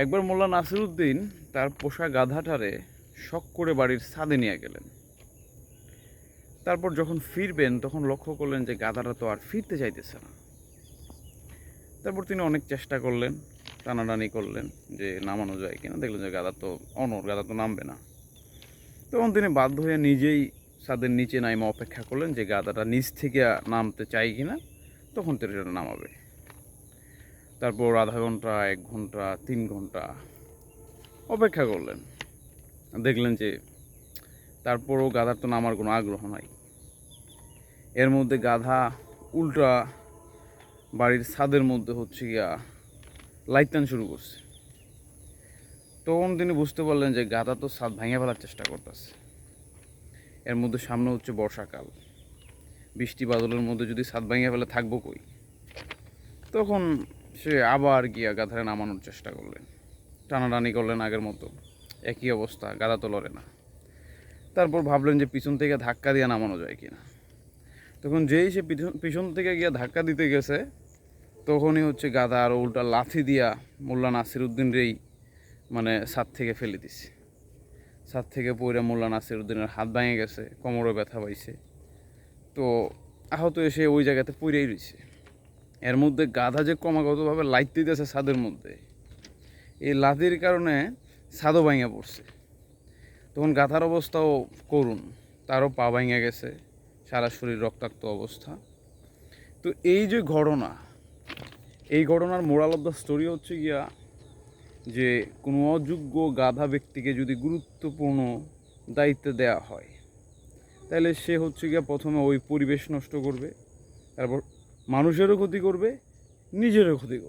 একবার মোল্লা নাসিরুদ্দিন তার পোষা গাধাটারে শখ করে বাড়ির ছাদে নিয়ে গেলেন। তারপর যখন ফিরবেন, তখন লক্ষ্য করলেন যে গাধাটা তো আর ফিরতে চাইতেছে না। তারপর তিনি অনেক চেষ্টা করলেন, টানাটানি করলেন যে নামানো যায় কিনা। দেখলেন যে গাধা তো অনর গাধা তো নামবে না। তখন তিনি বাধ্য হয়ে নিজেই ছাদের নিচে নাইমা অপেক্ষা করলেন যে গাধাটা নিচ থেকে নামতে চাই কিনা, তখন তিনি সেটা নামাবে। তারপর আধা ঘণ্টা, এক ঘণ্টা, তিন ঘণ্টা অপেক্ষা করলেন। দেখলেন যে তারপরও গাধার তো নামার কোনো আগ্রহ নাই। এর মধ্যে গাধা উল্টা বাড়ির ছাদের মধ্যে হচ্ছে গিয়া লাইতান শুরু করছে। তখন তিনি বুঝতে পারলেন যে গাধা তো ছাদ ভাঙে ফেলার চেষ্টা করতেছে। এর মধ্যে সামনে হচ্ছে বর্ষাকাল। বৃষ্টি বাদলের মধ্যে যদি ছাদ ভাঙে ফেলে থাকব কই? তখন সে আবার গিয়া গাধারে নামানোর চেষ্টা করলেন। টানাটানি করলেন আগের মতো। একই অবস্থা গাধা তো লড়ে না। তারপর ভাবলেন যে পিছন থেকে ধাক্কা দিয়ে নামানো যায় কিনা। তখন যেই সে পিছন থেকে গিয়া ধাক্কা দিতে গেছে, তখনই হচ্ছে গাধা আর উল্টা লাথি দিয়া মোল্লা নাসির উদ্দিন রেই মানে ছাদ থেকে ফেলে দিছে। ছাদ থেকে পইরা মোল্লা নাসির উদ্দিনের হাত ভেঙে গেছে, কোমরে ব্যথা পাইছে। তো আহত এসে ওই জায়গাতে পইরেই রয়েছে এর মধ্যে গাধা যে ক্রমাগতভাবে লাইট দিতেছে ছাদের মধ্যে, এই লাথির কারণে ছাদও ভাঙে পড়ছে। তখন গাধার অবস্থাও করুন তারও পা ভাঙে গেছে, সারা শরীর রক্তাক্ত অবস্থা। তো এই যে ঘটনা, এই ঘটনার মোরাল অফ দ্য স্টোরি হচ্ছে গিয়া যে কোনো অযোগ্য গাধা ব্যক্তিকে যদি গুরুত্বপূর্ণ দায়িত্ব দেওয়া হয়, তাহলে সে হচ্ছে গিয়া প্রথমে ওই পরিবেশ নষ্ট করবে, তারপর মানুষেরও ক্ষতি করবে নিজেরও ক্ষতি করবে।